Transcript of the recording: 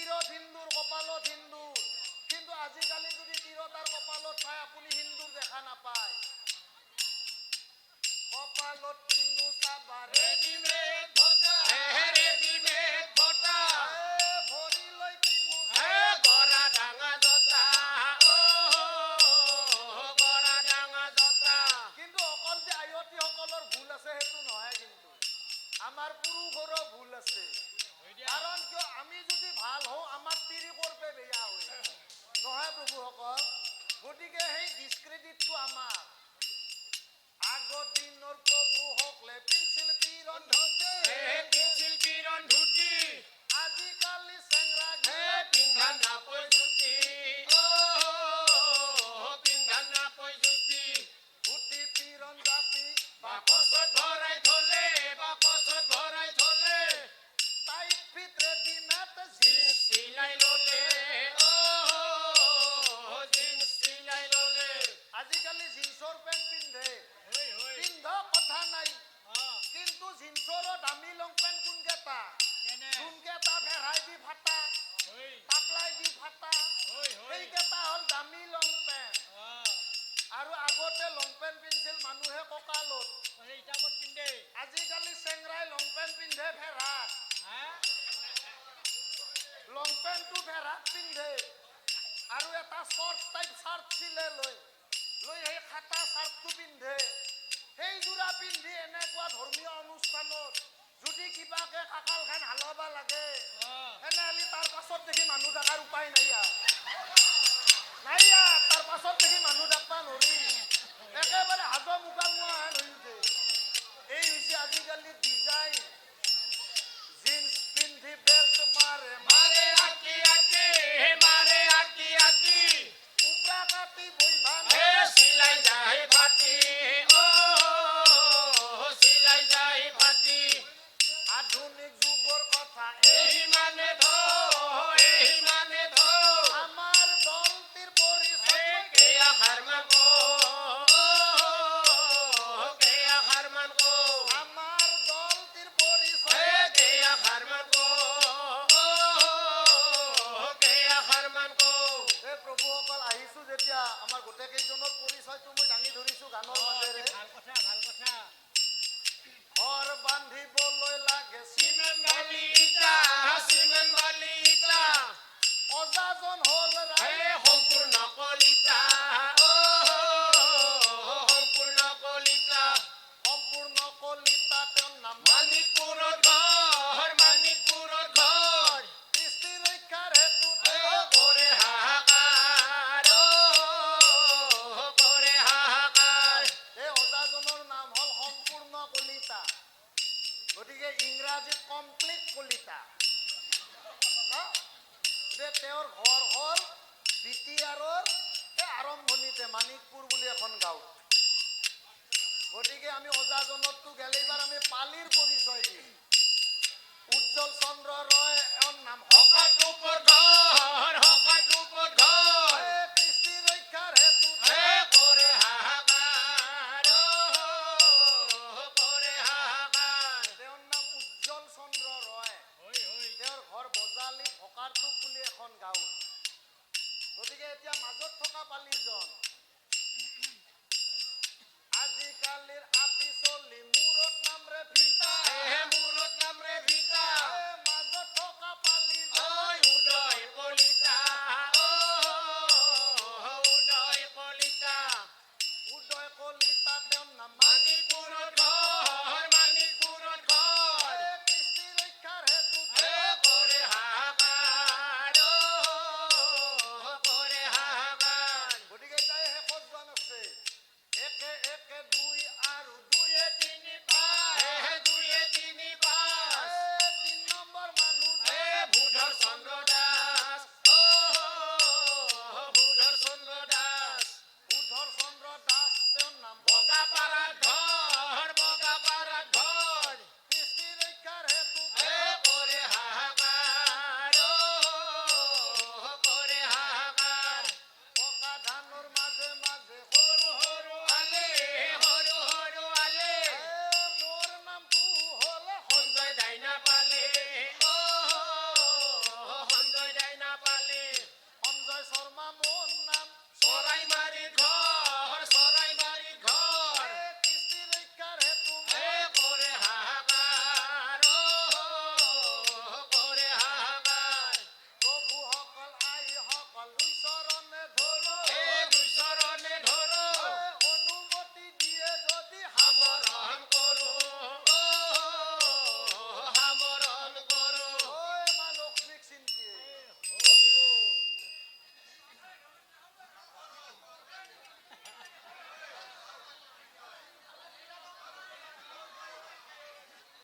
তীৰত হিন্দুৰ কপালত হিন্দুৰ কিন্তু আজিকালি যদি তীৰত আৰু কপালত চাই আপুনি হিন্দুৰ দেখা নাপায়। কপালত হিন্দু চাবাৰে মৃত্যু আমার। আগর দিনর প্রভু হকলে পিনসিল পিরন ধরতে পিনসিল পিরন পেরাত পিন্ধে আৰু এটা চৰ্ট টাইপ চাৰ্ট চিলে লৈ লৈ সেই খাটা চাৰ্টটো পিন্ধে। সেই যোৰা পিন্ধি এনেকুৱা ধৰ্মীয় অনুষ্ঠানত যদি কিবাকে কাকালখন হালাব লাগে তেনেহ'লে তাৰ পাছত দেখি মানুহ থকাৰ উপায় নাই কমপ্লিট কলিতা যে তেওঁৰ ঘৰ হ'ল বি টি আৰৰ এই আৰম্ভণিতে, মানিকপুৰ বুলি এখন গাঁৱত। গতিকে আমি অজাজনকটো গেলে এইবাৰ আমি পালিৰ পৰিচয় দিম। উজ্জ্বল চন্দ্ৰ ৰয় এখন নাম হকাটো পথৰ গাঁৱত। গতিকে এতিয়া মাজত থকা পালিজন। আজিকালিৰ